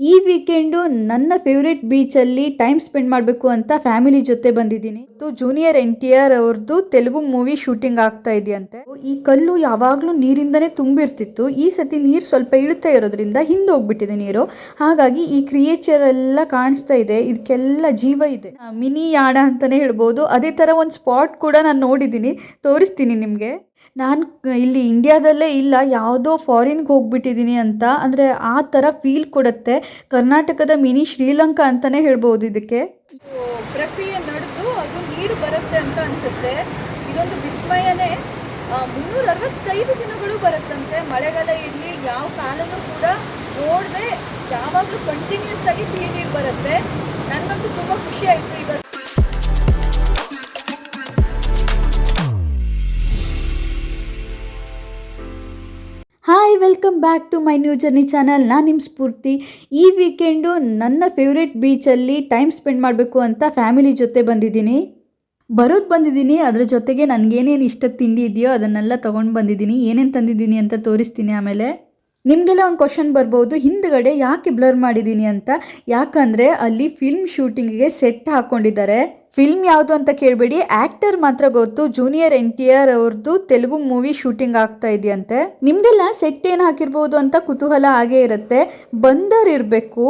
ಈ ವೀಕೆಂಡು ನನ್ನ ಫೇವ್ರೆಟ್ ಬೀಚಲ್ಲಿ ಟೈಮ್ ಸ್ಪೆಂಡ್ ಮಾಡಬೇಕು ಅಂತ ಫ್ಯಾಮಿಲಿ ಜೊತೆ ಬಂದಿದ್ದೀನಿ. ಇದು ಜೂನಿಯರ್ ಎನ್ ಟಿ ಆರ್ ಅವ್ರದ್ದು ತೆಲುಗು ಮೂವಿ ಶೂಟಿಂಗ್ ಆಗ್ತಾ ಇದೆಯಂತೆ. ಈ ಕಲ್ಲು ಯಾವಾಗಲೂ ನೀರಿಂದನೇ ತುಂಬಿರ್ತಿತ್ತು. ಈ ಸತಿ ನೀರು ಸ್ವಲ್ಪ ಇಳುತ್ತಾ ಇರೋದ್ರಿಂದ ಹಿಂದೆ ಹೋಗ್ಬಿಟ್ಟಿದೆ ನೀರು. ಹಾಗಾಗಿ ಈ ಕ್ರಿಯೇಚರ್ ಎಲ್ಲ ಕಾಣಿಸ್ತಾ ಇದೆ. ಇದಕ್ಕೆಲ್ಲ ಜೀವ ಇದೆ. ಮಿನಿ ಯಾಣ ಅಂತಾನೆ ಹೇಳ್ಬೋದು. ಅದೇ ಥರ ಒಂದು ಸ್ಪಾಟ್ ಕೂಡ ನಾನು ನೋಡಿದ್ದೀನಿ. ತೋರಿಸ್ತೀನಿ ನಿಮಗೆ. ನಾನು ಇಲ್ಲಿ ಇಂಡಿಯಾದಲ್ಲೇ ಇಲ್ಲ, ಯಾವುದೋ ಫಾರಿನ್ಗೆ ಹೋಗ್ಬಿಟ್ಟಿದ್ದೀನಿ ಅಂತ. ಅಂದರೆ ಆ ಥರ ಫೀಲ್ ಕೊಡುತ್ತೆ. ಕರ್ನಾಟಕದ ಮಿನಿ ಶ್ರೀಲಂಕಾ ಅಂತಲೇ ಹೇಳ್ಬೋದು ಇದಕ್ಕೆ. ಪ್ರಕ್ರಿಯೆ ನಡೆದು ಅದು ನೀರು ಬರುತ್ತೆ ಅಂತ ಅನಿಸುತ್ತೆ. ಇದೊಂದು ವಿಸ್ಮಯನೇ. ಮುನ್ನೂರ ಅರವತ್ತೈದು ದಿನಗಳು ಬರುತ್ತಂತೆ. ಮಳೆಗಾಲ ಇರಲಿ, ಯಾವ ಕಾಲನೂ ಕೂಡ ನೋಡದೆ ಯಾವಾಗಲೂ ಕಂಟಿನ್ಯೂಸ್ ಆಗಿ ಸಿಹಿ ನೀರು ಬರುತ್ತೆ. ನನಗಂತೂ ತುಂಬ ಖುಷಿ ಆಯಿತು ಇವತ್ತು welcome back to my new journey channel ನಾನು ನಿಮ್ಮ ಸ್ಫೂರ್ತಿ. ಈ ವೀಕೆಂಡು ನನ್ನ ಫೇವ್ರೆಟ್ ಬೀಚಲ್ಲಿ ಟೈಮ್ ಸ್ಪೆಂಡ್ ಮಾಡಬೇಕು ಅಂತ ಫ್ಯಾಮಿಲಿ ಜೊತೆ ಬಂದಿದ್ದೀನಿ. ಬರೋದು ಬಂದಿದ್ದೀನಿ, ಅದ್ರ ಜೊತೆಗೆ ನನಗೇನೇನು ಇಷ್ಟ ತಿಂಡಿ ಇದೆಯೋ ಅದನ್ನೆಲ್ಲ ತೊಗೊಂಡು ಬಂದಿದ್ದೀನಿ. ಏನೇನು ತಂದಿದ್ದೀನಿ ಅಂತ ತೋರಿಸ್ತೀನಿ ಆಮೇಲೆ. ನಿಮಗೆಲ್ಲ ಒಂದು ಕ್ವಶನ್ ಬರ್ಬೋದು, ಹಿಂದ್ಗಡೆ ಯಾಕೆ ಬ್ಲರ್ ಮಾಡಿದ್ದೀನಿ ಅಂತ. ಯಾಕಂದರೆ ಅಲ್ಲಿ ಫಿಲ್ಮ್ ಶೂಟಿಂಗಿಗೆ ಸೆಟ್ ಹಾಕ್ಕೊಂಡಿದ್ದಾರೆ ಫಿಲ್ಮ್ ಯಾವುದು ಅಂತ ಕೇಳಬೇಡಿ. ಆಕ್ಟರ್ ಮಾತ್ರ ಗೊತ್ತು, ಜೂನಿಯರ್ ಎನ್ ಟಿ ಆರ್ ಅವ್ರದ್ದು ತೆಲುಗು ಮೂವಿ ಶೂಟಿಂಗ್ ಆಗ್ತಾ ಇದೆಯಂತೆ. ನಿಮಗೆಲ್ಲ ಸೆಟ್ ಏನು ಹಾಕಿರ್ಬೋದು ಅಂತ ಕುತೂಹಲ ಹಾಗೇ ಇರುತ್ತೆ. ಬಂದರ್ ಇರಬೇಕು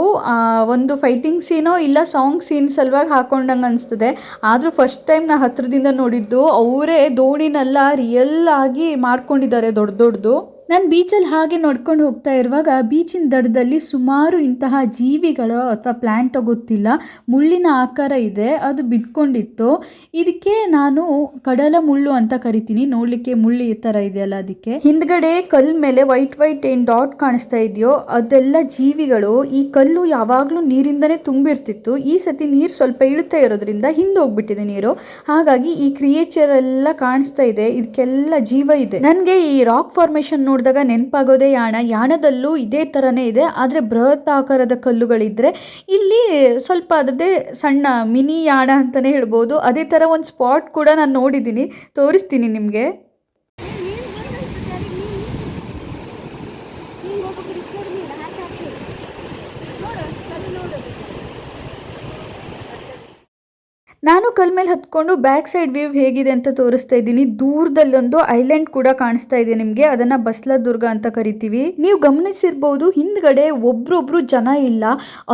ಒಂದು ಫೈಟಿಂಗ್ ಸೀನೋ ಇಲ್ಲ ಸಾಂಗ್ ಸೀನ್ ಸಲುವಾಗಿ ಹಾಕೊಂಡಂಗೆ ಅನಿಸ್ತದೆ. ಆದರೂ ಫಸ್ಟ್ ಟೈಮ್ ನಾ ಹತ್ರದಿಂದ ನೋಡಿದ್ದು, ಅವರೇ ದೋಣಿನೆಲ್ಲ ರಿಯಲ್ ಆಗಿ ಮಾಡ್ಕೊಂಡಿದ್ದಾರೆ ದೊಡ್ಡ ದೊಡ್ಡದು. ನಾನು ಬೀಚಲ್ಲಿ ಹಾಗೆ ನೋಡ್ಕೊಂಡು ಹೋಗ್ತಾ ಇರುವಾಗ ಬೀಚಿನ ದಡದಲ್ಲಿ ಸುಮಾರು ಇಂತಹ ಜೀವಿಗಳು ಅಥವಾ ಪ್ಲ್ಯಾಂಟ್ ಗೊತ್ತಿಲ್ಲ. ಮುಳ್ಳಿನ ಆಕಾರ ಇದೆ, ಅದು ಬಿದ್ಕೊಂಡಿತ್ತು. ಇದಕ್ಕೆ ನಾನು ಕಡಲ ಮುಳ್ಳು ಅಂತ ಕರಿತೀನಿ. ನೋಡಲಿಕ್ಕೆ ಮುಳ್ಳಿ ಈ ಥರ ಇದೆಯಲ್ಲ ಅದಕ್ಕೆ. ಹಿಂದ್ಗಡೆ ಕಲ್ಲು ಮೇಲೆ ವೈಟ್ ವೈಟ್ ಏನು ಡಾಟ್ ಕಾಣಿಸ್ತಾ ಇದೆಯೋ, ಅದೆಲ್ಲ ಜೀವಿಗಳು ಈ ಕಲ್ಲು ಯಾವಾಗಲೂ ನೀರಿಂದನೇ ತುಂಬಿರ್ತಿತ್ತು. ಈ ಸತಿ ನೀರು ಸ್ವಲ್ಪ ಇಳುತ್ತಾ ಇರೋದ್ರಿಂದ ಹಿಂದೆ ಹೋಗ್ಬಿಟ್ಟಿದೆ ನೀರು. ಹಾಗಾಗಿ ಈ ಕ್ರಿಯೇಚರ್ ಎಲ್ಲ ಕಾಣಿಸ್ತಾ ಇದೆ. ಇದಕ್ಕೆಲ್ಲ ಜೀವ ಇದೆ. ನನಗೆ ಈ ರಾಕ್ ಫಾರ್ಮೇಶನ್ ನೋಡಿದಾಗ ನೆನಪಾಗೋದೇ ಯಾಣ. ಯಾಣದಲ್ಲೂ ಇದೇ ಥರನೇ ಇದೆ. ಆದರೆ ಬೃಹತ್ ಆಕಾರದ ಕಲ್ಲುಗಳಿದ್ದರೆ ಇಲ್ಲಿ ಸ್ವಲ್ಪ ಅದರದ್ದೇ ಸಣ್ಣ ಮಿನಿ ಯಾಣ ಅಂತಲೇ ಹೇಳ್ಬೋದು. ಅದೇ ಥರ ಒಂದು ಸ್ಪಾಟ್ ಕೂಡ ನಾನು ನೋಡಿದ್ದೀನಿ ತೋರಿಸ್ತೀನಿ ನಿಮಗೆ. ನಾನು ಕಲ್ ಮೇಲೆ ಹತ್ಕೊಂಡು ಬ್ಯಾಕ್ ಸೈಡ್ ವ್ಯೂ ಹೇಗಿದೆ ಅಂತ ತೋರಿಸ್ತಾ ಇದ್ದೀನಿ. ದೂರದಲ್ಲೊಂದು ಐಲ್ಯಾಂಡ್ ಕೂಡ ಕಾಣಿಸ್ತಾ ಇದೆ ನಿಮಗೆ. ಅದನ್ನ ಬಸ್ಲಾ ದುರ್ಗ ಅಂತ ಕರಿತೀವಿ. ನೀವು ಗಮನಿಸಿರ್ಬೋದು, ಹಿಂದ್ಗಡೆ ಒಬ್ರೊಬ್ರು ಜನ ಇಲ್ಲ.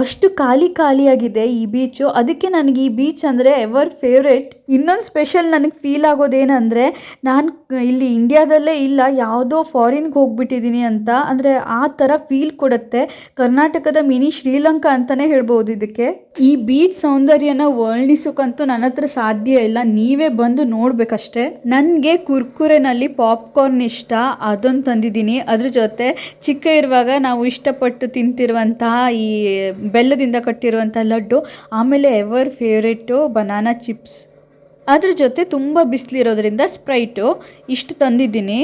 ಅಷ್ಟು ಖಾಲಿ ಖಾಲಿಯಾಗಿದೆ ಈ ಬೀಚು ಅದಕ್ಕೆ ನನಗೆ ಈ ಬೀಚ್ ಅಂದರೆ ಎವರ್ ಫೇವ್ರೆಟ್ ಇನ್ನೊಂದು ಸ್ಪೆಷಲ್ ನನಗೆ ಫೀಲ್ ಆಗೋದೇನಂದರೆ ನಾನು ಇಲ್ಲಿ ಇಂಡಿಯಾದಲ್ಲೇ ಇಲ್ಲ, ಯಾವುದೋ ಫಾರಿನ್ಗೆ ಹೋಗ್ಬಿಟ್ಟಿದ್ದೀನಿ ಅಂತ. ಅಂದರೆ ಆ ಥರ ಫೀಲ್ ಕೊಡುತ್ತೆ. ಕರ್ನಾಟಕದ ಮಿನಿ ಶ್ರೀಲಂಕಾ ಅಂತಲೇ ಹೇಳ್ಬೋದು ಇದಕ್ಕೆ. ಈ ಬೀಚ್ ಸೌಂದರ್ಯನ ವರ್ಣಿಸೋಕ್ಕಂತೂ ನನ್ನ ಹತ್ರ ಸಾಧ್ಯ ಇಲ್ಲ. ನೀವೇ ಬಂದು ನೋಡಬೇಕಷ್ಟೇ. ನನಗೆ ಕುರ್ಕುರೆನಲ್ಲಿ ಪಾಪ್ಕಾರ್ನ್ ಇಷ್ಟ, ಅದೊಂದು ತಂದಿದ್ದೀನಿ. ಅದ್ರ ಜೊತೆ ಚಿಕ್ಕ ಇರುವಾಗ ನಾವು ಇಷ್ಟಪಟ್ಟು ತಿಂತಿರುವಂತಹ ಈ ಬೆಲ್ಲದಿಂದ ಕಟ್ಟಿರುವಂಥ ಲಡ್ಡು, ಆಮೇಲೆ ಎವರ್ ಫೇವ್ರೇಟು ಬನಾನಾ ಚಿಪ್ಸ್ ಅದ್ರ ಜೊತೆ ತುಂಬ ಬಿಸಿಲಿರೋದ್ರಿಂದ ಸ್ಪ್ರೈಟು ಇಷ್ಟು ತಂದಿದ್ದೀನಿ.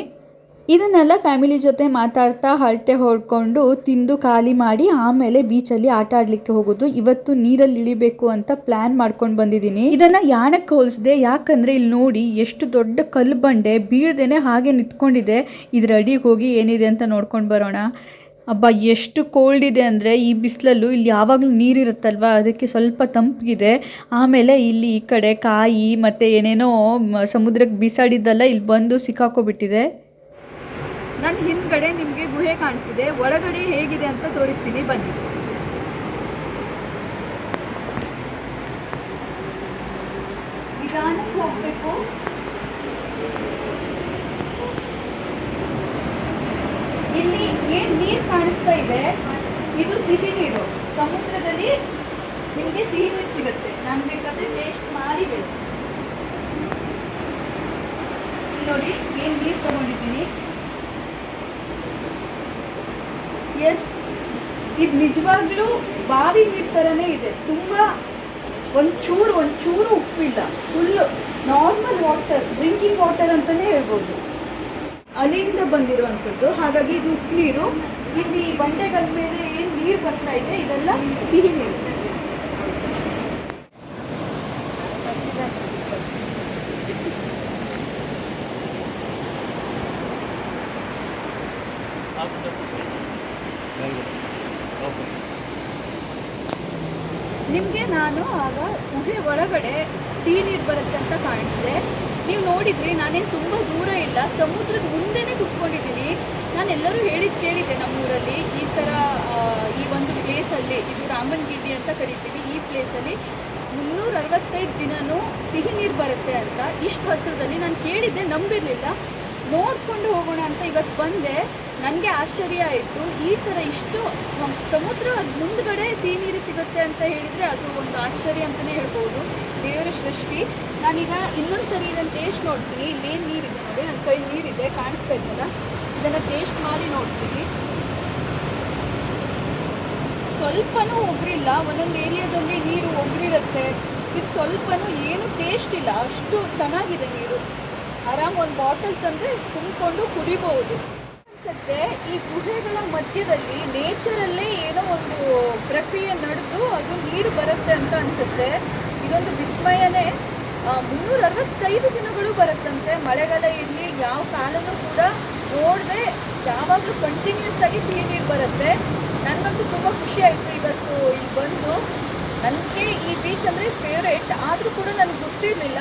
ಇದನ್ನೆಲ್ಲ ಫ್ಯಾಮಿಲಿ ಜೊತೆ ಮಾತಾಡ್ತಾ ಹರಟೆ ಹೊಡ್ಕೊಂಡು ತಿಂದು ಖಾಲಿ ಮಾಡಿ ಆಮೇಲೆ ಬೀಚಲ್ಲಿ ಆಟ ಆಡಲಿಕ್ಕೆ ಹೋಗೋದು. ಇವತ್ತು ನೀರಲ್ಲಿ ಇಳಿಬೇಕು ಅಂತ ಪ್ಲ್ಯಾನ್ ಮಾಡ್ಕೊಂಡು ಬಂದಿದ್ದೀನಿ. ಇದನ್ನು ಯಾಣಕ್ಕೆ ಹೋಲಿಸಿದೆ? ಯಾಕಂದರೆ ಇಲ್ಲಿ ನೋಡಿ ಎಷ್ಟು ದೊಡ್ಡ ಕಲ್ಲು ಬಂಡೆ ಬೀಳ್ದೇನೆ ಹಾಗೆ ನಿಂತ್ಕೊಂಡಿದೆ. ಇದರ ಅಡಿಗೆ ಹೋಗಿ ಏನಿದೆ ಅಂತ ನೋಡ್ಕೊಂಡು ಬರೋಣ. ಅಬ್ಬ, ಎಷ್ಟು ಕೋಲ್ಡ್ ಇದೆ ಅಂದರೆ ಈ ಬಿಸಿಲಲ್ಲೂ ಇಲ್ಲಿ ಯಾವಾಗಲೂ ನೀರಿರುತ್ತಲ್ವ? ಅದಕ್ಕೆ ಸ್ವಲ್ಪ ತಂಪಿಗಿದೆ ಆಮೇಲೆ ಇಲ್ಲಿ ಈ ಕಡೆ ಕಾಯಿ ಮತ್ತು ಏನೇನೋ ಸಮುದ್ರಕ್ಕೆ ಬಿಸಾಡಿದ್ದೆಲ್ಲ ಇಲ್ಲಿ ಬಂದು ಸಿಕ್ಕಾಕೋಬಿಟ್ಟಿದೆ. ನನ್ನ ಹಿಂದ್ಗಡೆ ನಿಮಗೆ ಗುಹೆ ಕಾಣ್ತಿದೆ. ಒಳಗಡೆ ಹೇಗಿದೆ ಅಂತ ತೋರಿಸ್ತೀನಿ. ಬನ್ನಿ. ನಿಧಾನಕ್ಕೆ ಹೋಗಬೇಕು ಇಲ್ಲಿ ಏನ್ ನೀರು ಕಾಣಿಸ್ತಾ ಇದೆ. ಇದು ಸಿಹಿ ನೀರು ಸಮುದ್ರದಲ್ಲಿ ನಿಮಗೆ ಸಿಹಿ ನೀರು ಸಿಗುತ್ತೆ. ನಾನು ಬೇಕಾದ್ರೆ ಟೇಸ್ಟ್ ಮಾಡಿ ಹೇಳಿ. ನೋಡಿ, ಏನು ನೀರು ತಗೊಂಡಿದ್ದೀನಿ? ಎಸ್ ಇದು ನಿಜವಾಗ್ಲೂ ಬಾವಿ ನೀರು ಥರನೇ ಇದೆ. ತುಂಬ ಒಂಚೂರು ಒಂಚೂರು ಉಪ್ಪಿಲ್ಲ. Full normal water drinking water ಅಂತಲೇ ಹೇಳ್ಬೋದು. ಅಲೆಯಿಂದ ಬಂದಿರುವಂಥದ್ದು. ಹಾಗಾಗಿ ಇದು ಉಪ್ಪು ನೀರು. ಇಲ್ಲಿ ಬಂಡೆಗಳ ಮೇಲೆ ಏನು ನೀರು ಬರ್ತಾ ಇದೆ, ಇದೆಲ್ಲ ಸಿಹಿ ನೀರು. ನಿಮಗೆ ನಾನು ಆಗ ಗುಹೆ ಒಳಗಡೆ ಸಿಹಿ ನೀರು ಬರುತ್ತೆ ಅಂತ ಕಾಣಿಸಿದೆ ನೀವು ನೋಡಿದ್ರಿ, ನಾನೇನು ತುಂಬ ದೂರ ಇಲ್ಲ, ಸಮುದ್ರದ ಮುಂದೆನೇ ಕುತ್ಕೊಂಡಿದ್ದೀನಿ. ನಾನು ಎಲ್ಲರೂ ಹೇಳಿದ್ ಕೇಳಿದ್ದೆ ನಮ್ಮೂರಲ್ಲಿ, ಈ ಥರ ಈ ಒಂದು ಪ್ಲೇಸಲ್ಲಿ ಇದು ರಾಮನಗಿಡ್ಡಿ ಅಂತ ಕರಿತೀವಿ, ಈ ಪ್ಲೇಸಲ್ಲಿ ಮುನ್ನೂರ ಅರವತ್ತೈದು ದಿನವೂ ಸಿಹಿ ನೀರು ಬರುತ್ತೆ ಅಂತ ಇಷ್ಟು ಹತ್ತಿರದಲ್ಲಿ ನಾನು ಕೇಳಿದ್ದೆ, ನಂಬಿರಲಿಲ್ಲ. ನೋಡ್ಕೊಂಡು ಹೋಗೋಣ ಅಂತ ಇವತ್ತು ಬಂದೆ. ನನಗೆ ಆಶ್ಚರ್ಯ ಆಯಿತು. ಈ ಥರ ಇಷ್ಟು ಸಮ್- ಸಮುದ್ರ ಮುಂದ್ಗಡೆ ಸಿಹಿ ನೀರು ಸಿಗುತ್ತೆ ಅಂತ ಹೇಳಿದರೆ ಅದು ಒಂದು ಆಶ್ಚರ್ಯ ಅಂತಲೇ ಹೇಳ್ಬೋದು. ದೇವರ ಸೃಷ್ಟಿ. ನಾನೀಗ ಇನ್ನೊಂದು ಸರಿ ಇದನ್ನು ಟೇಸ್ಟ್ ನೋಡ್ತೀನಿ. ಇಲ್ಲೇನು ನೀರಿದೆ ನೋಡಿ ನನ್ನ ಕೈ ನೀರಿದೆ, ಕಾಣಿಸ್ತಾ ಇದೆಯಲ್ಲ? ಇದನ್ನು ಟೇಸ್ಟ್ ಮಾಡಿ ನೋಡ್ತೀನಿ. ಸ್ವಲ್ಪನೂ ಒಗ್ರಿಲ್ಲ. ಒಂದೊಂದು ಏರಿಯಾದಲ್ಲಿ ನೀರು ಒಗ್ರಿರುತ್ತೆ. ಇದು ಸ್ವಲ್ಪನೂ ಏನು ಟೇಸ್ಟ್ ಇಲ್ಲ. ಅಷ್ಟು ಚೆನ್ನಾಗಿದೆ ನೀರು. ಆರಾಮ್ ಒಂದು ಬಾಟಲ್ ತಂದರೆ ತುಂಬಿಕೊಂಡು ಕುಡಿಬಹುದು ಅನ್ಸುತ್ತೆ, ಈ ಗುಹೆಗಳ ಮಧ್ಯದಲ್ಲಿ ನೇಚರಲ್ಲೇ ಏನೋ ಒಂದು ಪ್ರಕ್ರಿಯೆ ನಡೆದು ಅದು ನೀರು ಬರುತ್ತೆ ಅಂತ ಅನ್ಸುತ್ತೆ. ಇದೊಂದು ವಿಸ್ಮಯನೇ. ಮುನ್ನೂರ ಅರವತ್ತೈದು ದಿನಗಳು ಬರುತ್ತಂತೆ. ಮಳೆಗಾಲ ಇರಲಿ, ಯಾವ ಕಾಲನೂ ಕೂಡ ನೋಡದೆ ಯಾವಾಗಲೂ ಕಂಟಿನ್ಯೂಸ್ ಆಗಿ ಸಿಹಿ ನೀರು ಬರುತ್ತೆ. ನನಗಂತೂ ತುಂಬ ಖುಷಿ ಆಯಿತು ಇವತ್ತು ಇಲ್ಲಿ ಬಂದು. ನನಗೆ ಈ ಬೀಚ್ ಅಂದರೆ ಫೇವ್ರೇಟ್ ಆದರೂ ಕೂಡ ನನಗೆ ಗೊತ್ತಿರಲಿಲ್ಲ.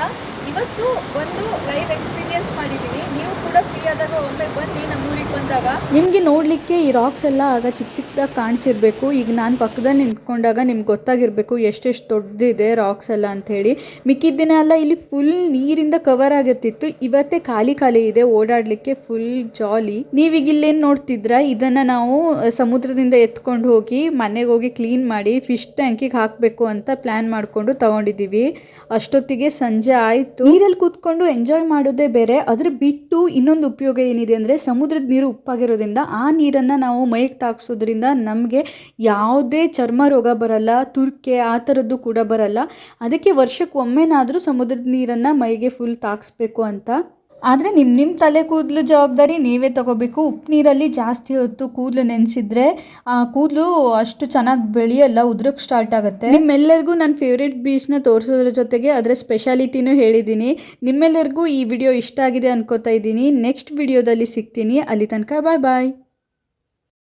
ಇವತ್ತು ಒಂದು ಲೈವ್ ಎಕ್ಸ್ಪೀರಿಯನ್ಸ್ ಮಾಡಿದ್ದೀನಿ ನೀವು ಕೂಡ ಫ್ರೀ ಆದಾಗ ಒಮ್ಮೆ ಬನ್ನಿ ನಮ್ಮ ಊರಿಗೆ ಬಂದಾಗ. ನಿಮಗೆ ನೋಡಲಿಕ್ಕೆ ಈ ರಾಕ್ಸ್ ಎಲ್ಲ ಆಗ ಚಿಕ್ಕ ಚಿಕ್ಕದಾಗಿ ಕಾಣಿಸಿರ್ಬೇಕು. ಈಗ ನಾನು ಪಕ್ಕದಲ್ಲಿ ನಿಂತ್ಕೊಂಡಾಗ ನಿಮ್ಗೆ ಗೊತ್ತಾಗಿರಬೇಕು ಎಷ್ಟೆಷ್ಟು ದೊಡ್ಡದಿದೆ ರಾಕ್ಸ್ ಎಲ್ಲ ಅಂಥೇಳಿ. ಮಿಕ್ಕಿದ್ದಿನ ಎಲ್ಲ ಇಲ್ಲಿ ಫುಲ್ ನೀರಿಂದ ಕವರ್ ಆಗಿರ್ತಿತ್ತು. ಇವತ್ತೇ ಖಾಲಿ ಖಾಲಿ ಇದೆ, ಓಡಾಡಲಿಕ್ಕೆ ಫುಲ್ ಜಾಲಿ ನೀವೀಗ ಇಲ್ಲೇನು ನೋಡ್ತಿದ್ರ? ಇದನ್ನು ನಾವು ಸಮುದ್ರದಿಂದ ಎತ್ಕೊಂಡು ಹೋಗಿ ಮನೆಗೆ ಹೋಗಿ ಕ್ಲೀನ್ ಮಾಡಿ ಫಿಶ್ ಟ್ಯಾಂಕಿಗೆ ಹಾಕಬೇಕು ಅಂತ ಪ್ಲ್ಯಾನ್ ಮಾಡಿಕೊಂಡು ತಗೊಂಡಿದ್ದೀವಿ. ಅಷ್ಟೊತ್ತಿಗೆ ಸಂಜೆ ಆಯಿತು. ನೀರಲ್ಲಿ ಕೂತ್ಕೊಂಡು ಎಂಜಾಯ್ ಮಾಡೋದೇ ಬೇರೆ ಅದ್ರ ಬಿಟ್ಟು ಇನ್ನೊಂದು ಉಪಯೋಗ ಏನಿದೆ ಅಂದರೆ ಸಮುದ್ರದ ನೀರು ಉಪ್ಪಾಗಿರೋದ್ರಿಂದ ಆ ನೀರನ್ನು ನಾವು ಮೈಗೆ ತಾಕ್ಸೋದ್ರಿಂದ ನಮಗೆ ಯಾವುದೇ ಚರ್ಮ ರೋಗ ಬರಲ್ಲ, ತುರ್ಕೆ ಆ ಥರದ್ದು ಕೂಡ ಬರಲ್ಲ. ಅದಕ್ಕೆ ವರ್ಷಕ್ಕೆ ಒಮ್ಮೆನಾದರೂ ಸಮುದ್ರದ ನೀರನ್ನು ಮೈಗೆ ಫುಲ್ ತಾಕ್ಸ್ಬೇಕು ಅಂತ ಆದರೆ ನಿಮ್ಮ ನಿಮ್ಮ ತಲೆ ಕೂದಲು ಜವಾಬ್ದಾರಿ ನೀವೇ ತಗೋಬೇಕು. ಉಪ್ಪು ನೀರಲ್ಲಿ ಜಾಸ್ತಿ ಹೊತ್ತು ಕೂದಲು ನೆನೆಸಿದ್ರೆ, ಆ ಕೂದಲು ಅಷ್ಟು ಚೆನ್ನಾಗಿ ಬೆಳೆಯಲ್ಲ ಉದ್ರಕ್ಕೆ ಸ್ಟಾರ್ಟ್ ಆಗುತ್ತೆ. ನಿಮ್ಮೆಲ್ಲರಿಗೂ ನನ್ನ ಫೇವ್ರೇಟ್ ಬೀಚ್ನ ತೋರಿಸೋದ್ರ ಜೊತೆಗೆ ಅದರ ಸ್ಪೆಷಾಲಿಟಿನೂ ಹೇಳಿದ್ದೀನಿ ನಿಮ್ಮೆಲ್ಲರಿಗೂ ಈ ವಿಡಿಯೋ ಇಷ್ಟ ಆಗಿದೆ ಅನ್ಕೋತಾ ಇದ್ದೀನಿ. ನೆಕ್ಸ್ಟ್ ವಿಡಿಯೋದಲ್ಲಿ ಸಿಗ್ತೀನಿ. ಅಲ್ಲಿ ತನಕ ಬಾಯ್ ಬಾಯ್